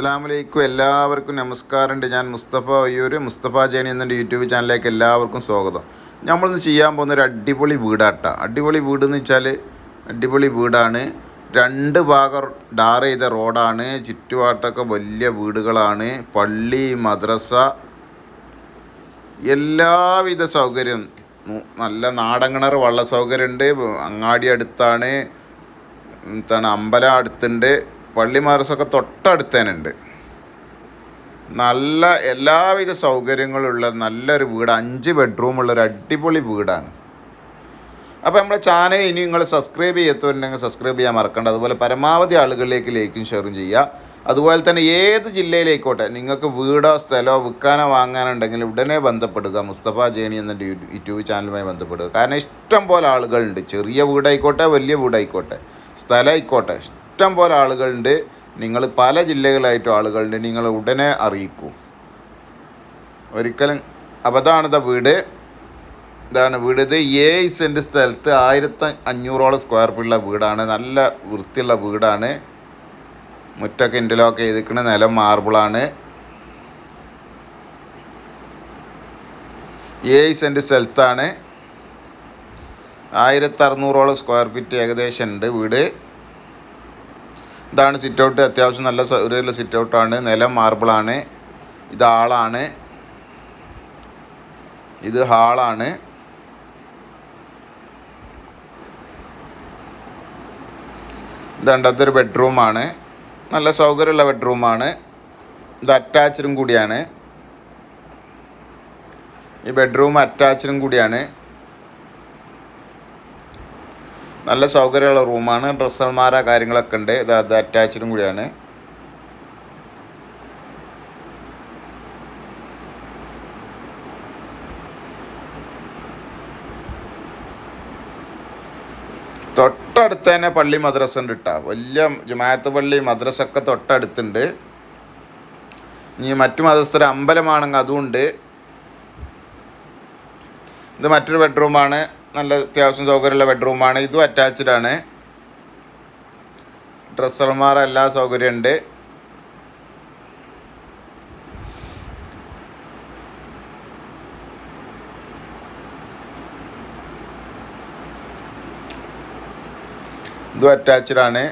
അസ്സാം വലൈക്കും എല്ലാവർക്കും നമസ്കാരമുണ്ട്. ഞാൻ മുസ്തഫ അയ്യൂർ മുസ്തഫ ജേണി എന്ന യൂട്യൂബ് ചാനലിലേക്ക് എല്ലാവർക്കും സ്വാഗതം. നമ്മളിന്ന് ചെയ്യാൻ പോകുന്ന ഒരു അടിപൊളി വീടാട്ട. അടിപൊളി വീട് എന്ന് വെച്ചാൽ അടിപൊളി വീടാണ്. രണ്ട് ഭാഗം ഡാർ ചെയ്ത റോഡാണ്. ചുറ്റുപാട്ടൊക്കെ വലിയ വീടുകളാണ്. പള്ളി മദ്രസ എല്ലാവിധ സൗകര്യം. നല്ല നാടൻ കിണർ വള്ള സൗകര്യമുണ്ട്. അങ്ങാടി അടുത്താണ്. എന്താണ് അമ്പലം അടുത്തുണ്ട്. പള്ളി മദ്രസൊക്കെ തൊട്ടടുത്ത് തന്നെ ഉണ്ട് നല്ല എല്ലാവിധ സൗകര്യങ്ങളുള്ള നല്ലൊരു വീട് അഞ്ച് ബെഡ്റൂമുള്ള ഒരു അടിപൊളി വീടാണ്. അപ്പോൾ നമ്മുടെ ചാനൽ ഇനി നിങ്ങൾ സബ്സ്ക്രൈബ് ചെയ്യാത്തവരുണ്ടെങ്കിൽ സബ്സ്ക്രൈബ് ചെയ്യാൻ മറക്കണ്ട. അതുപോലെ പരമാവധി ആളുകളിലേക്ക് ലൈക്കും ഷെയറും ചെയ്യുക. അതുപോലെ തന്നെ ഏത് ജില്ലയിലേക്കോട്ടെ നിങ്ങൾക്ക് വീടോ സ്ഥലമോ വിൽക്കാനോ വാങ്ങാനുണ്ടെങ്കിൽ ഉടനെ ബന്ധപ്പെടുക. മുസ്തഫ ജേണി എന്ന യൂട്യൂബ് ചാനലുമായി ബന്ധപ്പെടുക. കാരണം ഇഷ്ടം പോലെ ആളുകളുണ്ട്. ചെറിയ വീടായിക്കോട്ടെ വലിയ വീടായിക്കോട്ടെ സ്ഥലമായിക്കോട്ടെ ഇഷ്ടം പോലെ ആളുകളുണ്ട്. നിങ്ങൾ പല ജില്ലകളിലായിട്ടും ആളുകളുണ്ട്. നിങ്ങൾ ഉടനെ അറിയിക്കൂ. ഒരിക്കലും അബദ്ധമാണിത വീട്. ഇതാണ് വീട്. ഇത് ഏഴ് സെന്റ് സ്ഥലത്ത് ആയിരത്തി അഞ്ഞൂറോളം സ്ക്വയർ ഫീറ്റുള്ള വീടാണ്. നല്ല വൃത്തിയുള്ള വീടാണ്. മുറ്റൊക്കെ ഇന്റർലോക്ക് ചെയ്തിരിക്കുന്ന നിലം മാർബിളാണ്. ഏഴ് സെന്റ് സ്ഥലത്താണ്. ആയിരത്തി അറുന്നൂറോളം സ്ക്വയർ ഫീറ്റ് ഏകദേശം ഉണ്ട് വീട്. ഇതാണ് സിറ്റ് ഔട്ട് അത്യാവശ്യം നല്ല സൗകര്യമുള്ള സിറ്റ് ഔട്ടാണ് നിലം മാർബിളാണ് ഇത് ആളാണ്. ഇത് ഹാളാണ് ഇതണ്ടത്തെ ഒരു ബെഡ്റൂമാണ് നല്ല സൗകര്യമുള്ള ബെഡ്റൂമാണ് ഇത് അറ്റാച്ചഡും കൂടിയാണ്. ഈ ബെഡ്റൂം അറ്റാച്ചഡും കൂടിയാണ്. നല്ല സൗകര്യമുള്ള റൂമാണ്. ഡ്രസ്സ് അൽമാര കാര്യങ്ങളൊക്കെ ഉണ്ട്. ഇത് അത് കൂടിയാണ്. തൊട്ടടുത്ത് തന്നെ പള്ളി മദ്രസ ഉണ്ട് കേട്ടോ വലിയ ജുമായത്ത് പള്ളി മദ്രസ ഒക്കെ തൊട്ടടുത്തുണ്ട്. ഇനി മറ്റു മതസ്ഥര അമ്പലമാണെങ്കിൽ അതുമുണ്ട് ഇത് മറ്റൊരു ബെഡ്റൂമാണ് നല്ല അത്യാവശ്യം സൗകര്യമുള്ള ബെഡ്റൂമാണ് ഇതും അറ്റാച്ച്ഡ് ആണ്. ഡ്രസ് അൽമാറ എല്ലാ സൗകര്യമുണ്ട് ഇതും അറ്റാച്ച്ഡ് ആണ്.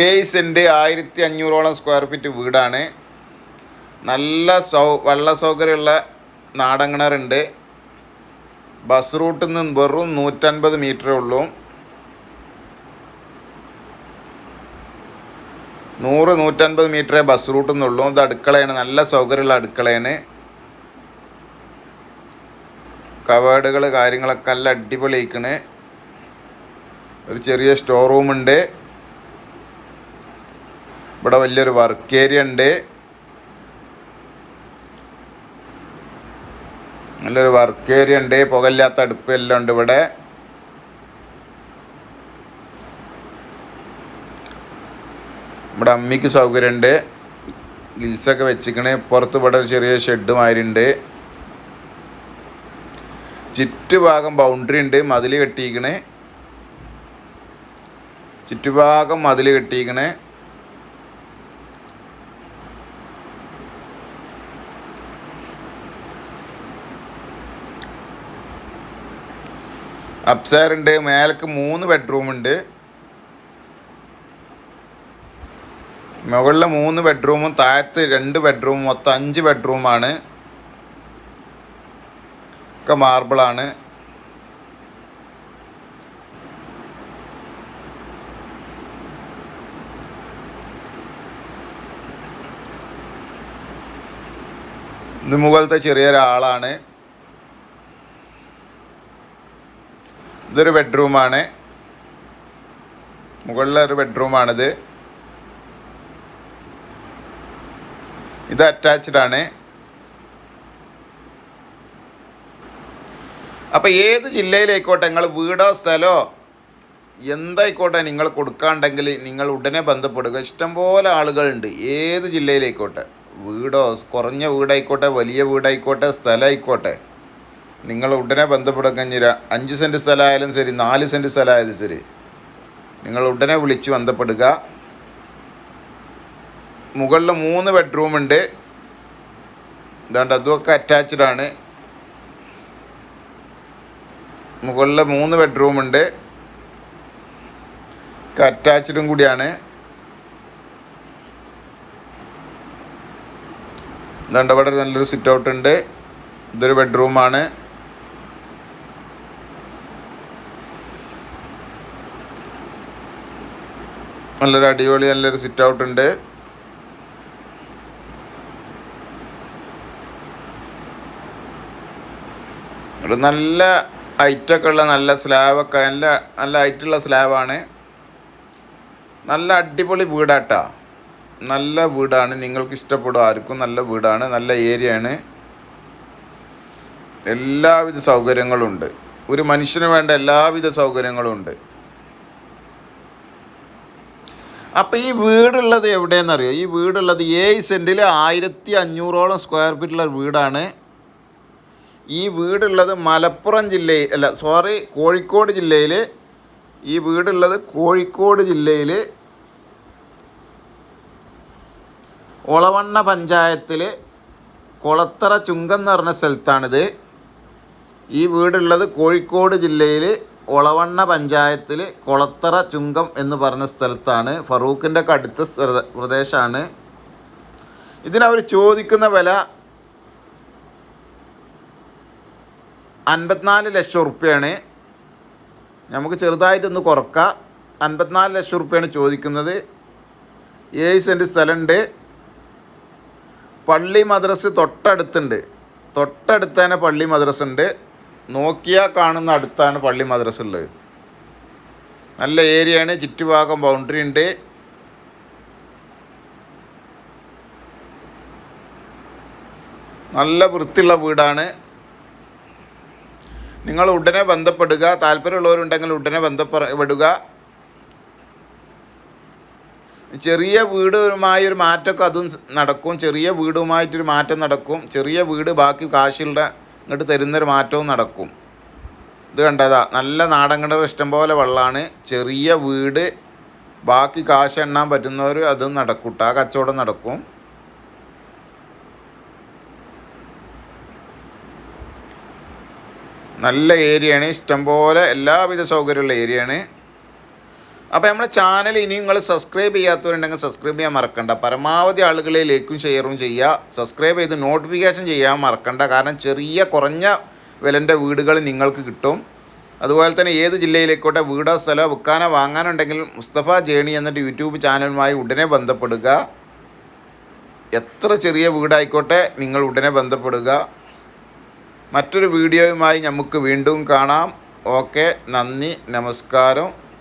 ഏഴ് സെന്റ് ആയിരത്തി അഞ്ഞൂറോളം സ്ക്വയർ ഫീറ്റ് വീടാണ്. നല്ല സൗ വെള്ള സൗകര്യമുള്ള നാടൻ ബസ് റൂട്ടിൽ നിന്ന് വെറും നൂറ്റൻപത് മീറ്ററേ ഉള്ളൂ. നൂറ് നൂറ്റൻപത് മീറ്ററേ ബസ് റൂട്ടിൽ നിന്നുള്ളൂ ഇത് അടുക്കളയാണ്. നല്ല സൗകര്യമുള്ള അടുക്കളയാണ്. കവേഡുകൾ കാര്യങ്ങളൊക്കെ നല്ല അടിപൊളിയിക്കണ് ഒരു ചെറിയ സ്റ്റോർ റൂമുണ്ട്. ഇവിടെ വലിയൊരു വർക്ക് ഏരിയ ഉണ്ട്. നല്ലൊരു വർക്ക് ഏരിയ ഉണ്ട്. പുകയില്ലാത്ത അടുപ്പ് എല്ലാം ഉണ്ട് ഇവിടെ. ഇവിടെ അമ്മിക്ക് സൗകര്യമുണ്ട്. ഗിൽസൊക്കെ വെച്ചിക്കണേ. പുറത്ത് ഇവിടെ ഒരു ചെറിയ ഷെഡ് മാതിരിണ്ട് ചുറ്റുഭാഗം ബൗണ്ടറി ഉണ്ട്. മതിൽ കെട്ടിയിരിക്കണേ ചുറ്റുഭാഗം മതിൽ കെട്ടിയിരിക്കണേ അപ്സയർ മേലക്ക് മൂന്ന് ബെഡ്റൂം ഉണ്ട് മുകളിൽ മൂന്ന് ബെഡ്റൂമും താഴത്ത് രണ്ട് ബെഡ്റൂമും മൊത്തം അഞ്ച് ബെഡ്റൂമാണ്. ഒക്കെ മാർബിളാണ്. ഇത് മുകളിലത്തെ ചെറിയൊരാളാണ്. ഇതൊരു ബെഡ്റൂമാണ് മുകളിലെ ഒരു ബെഡ്റൂമാണിത് ഇത് അറ്റാച്ച്ഡ് ആണ്. അപ്പോൾ ഏത് ജില്ലയിലായിക്കോട്ടെ നിങ്ങൾ വീടോ സ്ഥലമോ എന്തായിക്കോട്ടെ നിങ്ങൾ കൊടുക്കാണ്ടെങ്കിൽ നിങ്ങൾ ഉടനെ ബന്ധപ്പെടുക. ഇഷ്ടംപോലെ ആളുകളുണ്ട്. ഏത് ജില്ലയിലായിക്കോട്ടെ വീടോ കുറഞ്ഞ വീടായിക്കോട്ടെ വലിയ വീടായിക്കോട്ടെ സ്ഥലമായിക്കോട്ടെ നിങ്ങൾ ഉടനെ ബന്ധപ്പെടുക കഴിഞ്ഞാൽ അഞ്ച് സെന്റ് സ്ഥലമായാലും ശരി നാല് സെന്റ് സ്ഥലമായാലും ശരി നിങ്ങൾ ഉടനെ വിളിച്ച് ബന്ധപ്പെടുക. മുകളിൽ മൂന്ന് ബെഡ്റൂം ഉണ്ട്. ഇതാണ്ട് അതുമൊക്കെ അറ്റാച്ച്ഡ് ആണ്. മുകളിൽ മൂന്ന് ബെഡ്റൂം ഉണ്ട്. അറ്റാച്ച്ഡും കൂടിയാണ്. ഇതാണ്ട് അവിടെ നല്ലൊരു സിറ്റ് ഔട്ട് ഉണ്ട്. ഇതൊരു ബെഡ്റൂമാണ് നല്ലൊരു അടിപൊളി നല്ലൊരു സിറ്റ് ഔട്ട് ഉണ്ട്. ഒരു നല്ല ഹൈറ്റൊക്കെ ഉള്ള നല്ല സ്ലാബൊക്കെ നല്ല നല്ല ഹൈറ്റുള്ള സ്ലാബാണ് നല്ല അടിപൊളി വീടാട്ടാ. നല്ല വീടാണ്. നിങ്ങൾക്ക് ഇഷ്ടപ്പെടും. ആർക്കും നല്ല വീടാണ്. നല്ല ഏരിയയാണ് എല്ലാവിധ സൗകര്യങ്ങളും ഉണ്ട്. ഒരു മനുഷ്യന് വേണ്ട എല്ലാവിധ സൗകര്യങ്ങളും ഉണ്ട്. അപ്പം ഈ വീടുള്ളത് എവിടെയെന്നറിയോ? ഈ വീടുള്ളത് ഏഴ് സെന്റിൽ ആയിരത്തി അഞ്ഞൂറോളം സ്ക്വയർ ഫീറ്റുള്ള വീടാണ്. ഈ വീടുള്ളത് മലപ്പുറം ജില്ലയിൽ അല്ല സോറി കോഴിക്കോട് ജില്ലയിൽ ഈ വീടുള്ളത് കോഴിക്കോട് ജില്ലയിൽ ഒളവണ്ണ പഞ്ചായത്തിൽ കുളത്തറ ചുങ്കം എന്ന് പറഞ്ഞ സ്ഥലത്താണിത്. ഈ വീടുള്ളത് കോഴിക്കോട് ജില്ലയിൽ ഒളവണ്ണ പഞ്ചായത്തിൽ കുളത്തറ ചുങ്കം എന്ന് പറഞ്ഞ സ്ഥലത്താണ് ഫറൂഖിന്റെ അടുത്ത പ്രദേശമാണ് ഇതിനവർ ചോദിക്കുന്ന വില അൻപത്തിനാല് ലക്ഷം ഉറുപ്പ്യാണ് നമുക്ക് ചെറുതായിട്ടൊന്ന് കുറക്കാം. അൻപത്തിനാല് ലക്ഷം ഉറുപ്പ്യാണ് ചോദിക്കുന്നത്. ഏഴ് സെന്റ് സ്ഥലമുണ്ട് പള്ളി മദ്രസ് തൊട്ടടുത്തുണ്ട്. തൊട്ടടുത്ത് തന്നെ പള്ളി മദ്രസ് ഉണ്ട്. നോക്കിയാൽ കാണുന്ന അടുത്താണ് പള്ളി മദ്രസ ഉള്ളത്. നല്ല ഏരിയയാണ് ചുറ്റുഭാഗം ബൗണ്ടറി ഉണ്ട്. നല്ല വൃത്തിയുള്ള വീടാണ്. നിങ്ങൾ ഉടനെ ബന്ധപ്പെടുക. താല്പര്യമുള്ളവരുണ്ടെങ്കിൽ ഉടനെ ബന്ധപ്പെടുക ചെറിയ വീടുമായി ഒരു മാറ്റമൊക്കെ അതും നടക്കും. ചെറിയ വീടുമായിട്ടൊരു മാറ്റം നടക്കും. ചെറിയ വീട് ബാക്കി കാശുള്ള ഇങ്ങോട്ട് തരുന്നൊരു മാറ്റവും നടക്കും. ഇത് കണ്ടതാ നല്ല നാടൻ കിണർ ഇഷ്ടംപോലെ വെള്ളമാണ് ചെറിയ വീട് ബാക്കി കാശ് എണ്ണാൻ പറ്റുന്നവർ അതും നടക്കൂട്ട ആ കച്ചവടം നടക്കും. നല്ല ഏരിയയാണ് ഇഷ്ടംപോലെ എല്ലാവിധ സൗകര്യമുള്ള ഏരിയയാണ്. അപ്പോൾ നമ്മുടെ ചാനൽ ഇനി നിങ്ങൾ സബ്സ്ക്രൈബ് ചെയ്യാത്തവരുണ്ടെങ്കിൽ സബ്സ്ക്രൈബ് ചെയ്യാൻ മറക്കണ്ട. പരമാവധി ആളുകളെ ലൈക്കും ഷെയറും ചെയ്യുക. സബ്സ്ക്രൈബ് ചെയ്ത് നോട്ടിഫിക്കേഷൻ ചെയ്യാൻ മറക്കണ്ട. കാരണം ചെറിയ കുറഞ്ഞ വിലന്റെ വീടുകൾ നിങ്ങൾക്ക് കിട്ടും. അതുപോലെ തന്നെ ഏത് ജില്ലയിലേക്കോട്ടെ വീടോ സ്ഥലമോ വിൽക്കാനോ വാങ്ങാനുണ്ടെങ്കിൽ മുസ്തഫ ജേണി എന്നിട്ട് യൂട്യൂബ് ചാനലുമായി ഉടനെ ബന്ധപ്പെടുക. എത്ര ചെറിയ വീടായിക്കോട്ടെ നിങ്ങൾ ഉടനെ ബന്ധപ്പെടുക. മറ്റൊരു വീഡിയോയുമായി നമുക്ക് വീണ്ടും കാണാം. ഓക്കെ നന്ദി നമസ്കാരം.